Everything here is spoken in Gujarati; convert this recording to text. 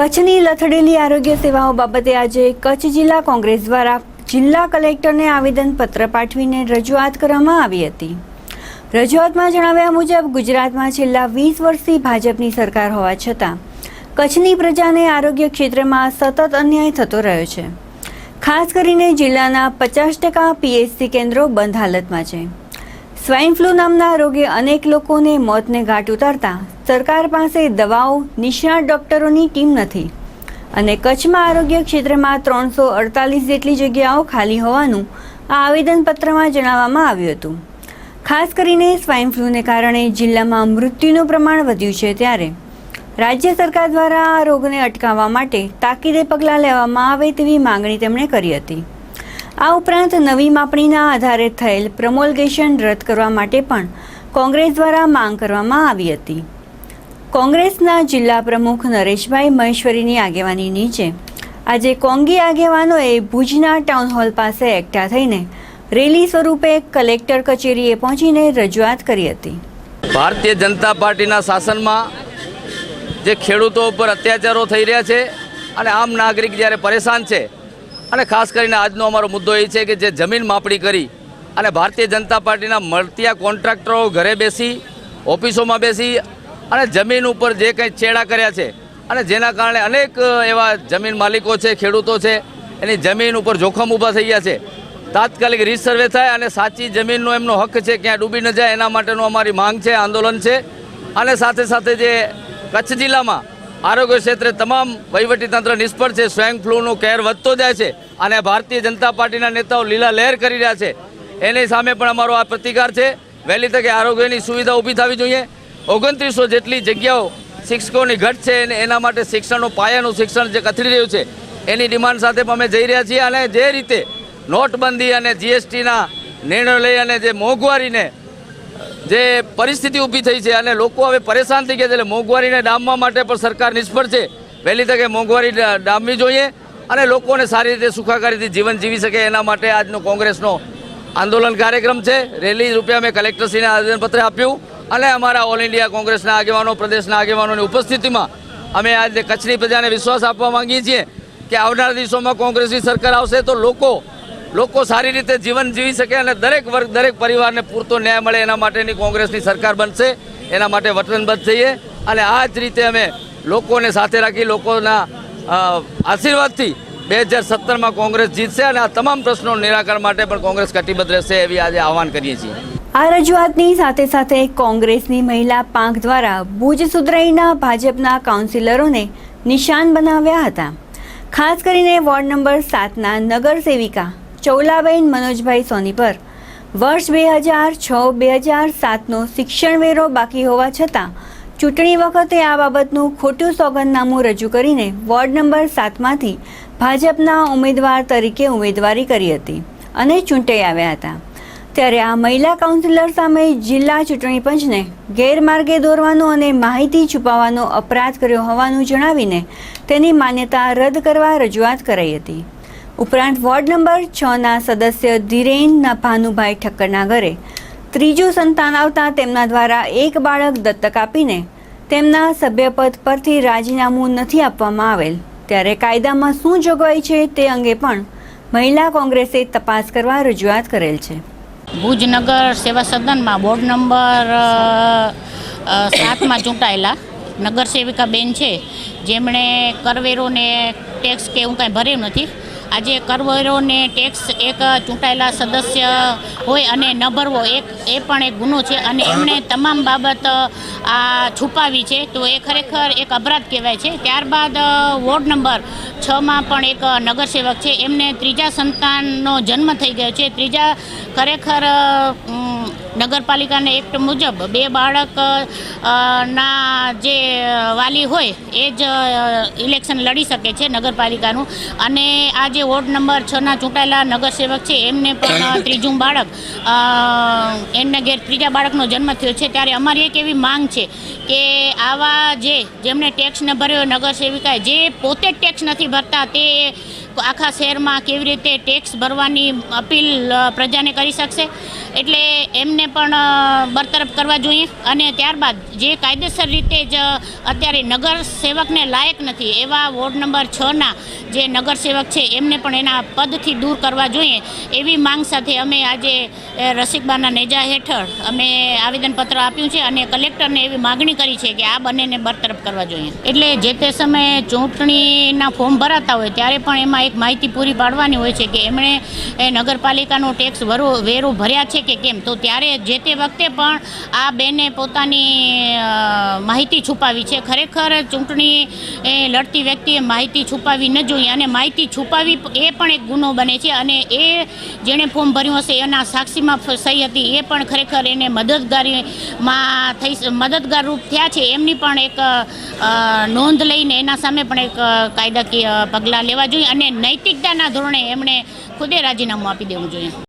કચ્છની લથડેલી આરોગ્ય સેવાઓ બાબતે આજે કચ્છ જિલ્લા કોંગ્રેસ દ્વારા જિલ્લા કલેક્ટરને આવેદનપત્ર પાઠવીને રજૂઆત કરવામાં આવી હતી. રજૂઆતમાં જણાવ્યા મુજબ ગુજરાતમાં છેલ્લા વીસ વર્ષથી ભાજપની સરકાર હોવા છતાં કચ્છની પ્રજાને આરોગ્ય ક્ષેત્રમાં સતત અન્યાય થતો રહ્યો છે. ખાસ કરીને જિલ્લાના પચાસ ટકા પીએચસી કેન્દ્રો બંધ હાલતમાં છે. સ્વાઇન ફ્લૂ નામના રોગે અનેક લોકોને મોતને ઘાટ ઉતારતા સરકાર પાસે દવાઓ, નિષ્ણાત ડોક્ટરોની ટીમ નથી. અને કચ્છમાં આરોગ્ય ક્ષેત્રમાં ત્રણસો અડતાલીસ જેટલી જગ્યાઓ ખાલી હોવાનું આ આવેદનપત્રમાં જણાવવામાં આવ્યું હતું. ખાસ કરીને સ્વાઇન ફ્લૂને કારણે જિલ્લામાં મૃત્યુનું પ્રમાણ વધ્યું છે ત્યારે. રાજ્ય સરકાર દ્વારા આ રોગને અટકાવવા માટે તાકીદે પગલાં લેવામાં આવે તેવી માંગણી તેમણે કરી હતી. આ ઉપરાંત નવી માપણીના આધારે થયેલ પ્રમોલગેશન રદ કરવા માટે પણ કોંગ્રેસ દ્વારા માંગ કરવામાં આવી હતી. કોંગ્રેસના જિલ્લા પ્રમુખ નરેશભાઈ મહેશ્વરીની આગેવાની નીચે. આજે કોંગી આગેવાનોએ ભુજના ટાઉન હોલ પાસે એકઠા થઈને રેલી સ્વરૂપે કલેક્ટર કચેરીએ પહોંચીને રજૂઆત કરી હતી. ભારતીય જનતા પાર્ટીના શાસનમાં જે ખેડૂતો ઉપર અત્યાચારો થઈ રહ્યા છે અને આમ નાગરિક જ્યારે પરેશાન છે, અને ખાસ કરીને આજનો અમારો મુદ્દો એ છે કે જે જમીન માપણી કરી અને ભારતીય જનતા પાર્ટીના મળતિયા કોન્ટ્રાક્ટરો ઘરે બેસી, ઓફિસોમાં બેસી અને જમીન ઉપર જે કંઈ છેડા કર્યા છે અને જેના કારણે અનેક એવા જમીન માલિકો છે, ખેડૂતો છે, એની જમીન ઉપર જોખમ ઊભા થઈ ગયા છે. તાત્કાલિક રીસર્વે થાય અને સાચી જમીનનો એમનો હક છે ક્યાં ડૂબી ન જાય, એના માટેનું અમારી માંગ છે, આંદોલન છે. અને સાથે સાથે જે કચ્છ જિલ્લામાં આરોગ્ય ક્ષેત્રે તમામ વહીવટીતંત્ર નિષ્ફળ છે સ્વાઇન ફ્લૂનો કેર વધતો જાય છે અને ભારતીય જનતા પાર્ટીના નેતાઓ લીલા લહેર કરી રહ્યા છે. એની સામે પણ અમારો આ પ્રતિકાર છે. વહેલી તકે આરોગ્યની સુવિધા ઊભી થવી જોઈએ. ઓગણત્રીસો જેટલી જગ્યાઓ શિક્ષકોની ઘટ છે અને એના માટે શિક્ષણનું પાયાનું શિક્ષણ જે કથળી રહ્યું છે, એની ડિમાન્ડ સાથે અમે જઈ રહ્યા છીએ અને જે રીતે નોટબંધી અને જીએસટીના નિર્ણયો લઈ અને જે મોંઘવારીને, જે પરિસ્થિતિ ઊભી થઈ છે અને લોકો હવે પરેશાન થઈ ગયા છે એટલે મોંઘવારીને ડામવા માટે પણ સરકાર નિષ્ફળ છે. વહેલી તકે મોંઘવારી ડામવી જોઈએ અને લોકોને સારી રીતે સુખાકારીથી જીવન જીવી શકે એના માટે આજનો કોંગ્રેસનો આંદોલન કાર્યક્રમ છે. રેલી રૂપે અમે કલેક્ટરશ્રીને આવેદનપત્ર આપ્યું. અને અમારા ઓલ ઇન્ડિયા કોંગ્રેસના આગેવાનો, પ્રદેશના આગેવાનોની ઉપસ્થિતિમાં અમે આજે કચ્છની પ્રજાને વિશ્વાસ આપવા માંગીએ છીએ કે આવનારા દિવસોમાં કોંગ્રેસની સરકાર આવશે તો લોકો લોકો સારી રીતે જીવન જીવી શકે અને દરેક વર્ગ, દરેક પરિવારને પૂરતો ન્યાય મળે. એના માટેની કોંગ્રેસની સરકાર બનશે. એના માટે વચનબદ્ધ થઈએ અને આ જ રીતે અમે લોકોને સાથે રાખી, લોકોના આશીર્વાદથી બે હજાર સત્તરમાં કોંગ્રેસ જીતશે અને આ તમામ પ્રશ્નો નિરાકરણ માટે પણ કોંગ્રેસ કટિબદ્ધ રહેશે એવી આજે આહવાન કરીએ છીએ. આ રજૂઆતની સાથે સાથે કોંગ્રેસની મહિલા પાંખ દ્વારા ભુજ સુધરાઈના ભાજપના કાઉન્સિલરોને નિશાન બનાવ્યા હતા. ખાસ કરીને વોર્ડ નંબર સાતના નગર સેવિકા ચૌલાબેન મનોજભાઈ સોની પર. વર્ષ બે હજાર છ, બે હજાર સાતનો શિક્ષણ વેરો બાકી હોવા છતાં ચૂંટણી વખતે આ બાબતનું ખોટું સોગંદનામું રજૂ કરીને વોર્ડ નંબર સાતમાંથી ભાજપના ઉમેદવાર તરીકે ઉમેદવારી કરી હતી અને ચૂંટાઈ આવ્યા હતા. ત્યારે આ મહિલા કાઉન્સિલર સામે જિલ્લા ચૂંટણી પંચને ગેરમાર્ગે દોરવાનો અને માહિતી છુપાવવાનો અપરાધ કર્યો હોવાનું જણાવીને તેની માન્યતા રદ કરવા રજૂઆત કરાઈ હતી. ઉપરાંત વોર્ડ નંબર છના સદસ્ય ધીરેન ભાનુભાઈ ઠક્કરના ઘરે ત્રીજું સંતાન આવતા તેમના દ્વારા એક બાળક દત્તક આપીને તેમના સભ્યપદ પરથી રાજીનામું નથી આપવામાં આવેલ. ત્યારે કાયદામાં શું જોગવાઈ છે તે અંગે પણ મહિલા કોંગ્રેસે તપાસ કરવા રજૂઆત કરેલ છે. ભુજનગર સેવા સદનમાં બોર્ડ નંબર સાતમાં ચૂંટાયેલા. નગરસેવિકા બેન છે. જેમણે કરવેરોને ટેક્સ કે એવું કાંઈ ભર્યું નથી. આજે કરવેરોને ટેક્સ એક ચૂંટાયેલા સદસ્ય હોય અને ન ભરવો એક, એ પણ એક ગુનો છે અને એમણે તમામ બાબત આ છુપાવી છે. તો એ ખરેખર એક અપરાધ કહેવાય છે. ત્યારબાદ વોર્ડ નંબર છમાં પણ એક નગરસેવક છે. એમને ત્રીજા સંતાનનો જન્મ થઈ ગયો છે. ત્રીજા ખરેખર નગરપાલિકાના એક્ટ મુજબ બે બાળક ના જે વાલી હોય એ જ ઇલેક્શન લડી શકે છે નગરપાલિકાનું. અને આ જે વોર્ડ નંબર છના ચૂંટાયેલા નગરસેવક છે એમને પણ ત્રીજું બાળક એમના ઘેર ત્રીજા બાળકનો જન્મ થયો છે. ત્યારે અમારી એક એવી માંગ છે કે આવા જે જેમણે ટેક્સ ન ભર્યો નગર સેવિકાએ જે પોતે જ ટેક્સ નથી ભરતા તે આખા શહેરમાં કેવી રીતે ટેક્સ ભરવાની અપીલ પ્રજાને કરી શકશે? એટલે એમને પણ બરતરફ કરવા જોઈએ અને ત્યારબાદ જે કાયદેસર રીતે જ અત્યારે નગર સેવકને લાયક નથી એવા વોર્ડ નંબર છના જે નગરસેવક છે, એમને પણ એના પદથી દૂર કરવા જોઈએ. એવી માંગ સાથે અમે આજે રસિકબાના નેજા હેઠળ અમે આવેદનપત્ર આપ્યું છે અને કલેક્ટરને એવી માગણી કરી છે કે આ બંનેને બરતરફ કરવા જોઈએ. એટલે જે તે સમયે ચૂંટણીના ફોર્મ ભરાતા હોય ત્યારે પણ એમાં એક માહિતી પૂરી પાડવાની હોય છે કે એમણે નગરપાલિકાનો ટેક્સ વરો, વેરો ભર્યા છે કે કેમ? તો ત્યારે જે તે વખતે પણ આ બેને પોતાની માહિતી છુપાવી છે. ખરેખર ચૂંટણી લડતી વ્યક્તિએ માહિતી છુપાવી ન જોઈએ. અને માહિતી છુપાવી એ પણ એક ગુનો બને છે અને એ જેણે ફોર્મ ભર્યું હશે, એના સાક્ષીમાં સહી હતી, એ પણ ખરેખર એને મદદગારીમાં થઈ મદદગાર રૂપ થયા છે. એમની પણ એક નોંધ લઈને એના સામે પણ એક કાયદાકીય પગલાં લેવા જોઈએ અને નૈતિકતાના ધોરણે એમણે ખુદે રાજીનામું આપી દેવું જોઈએ.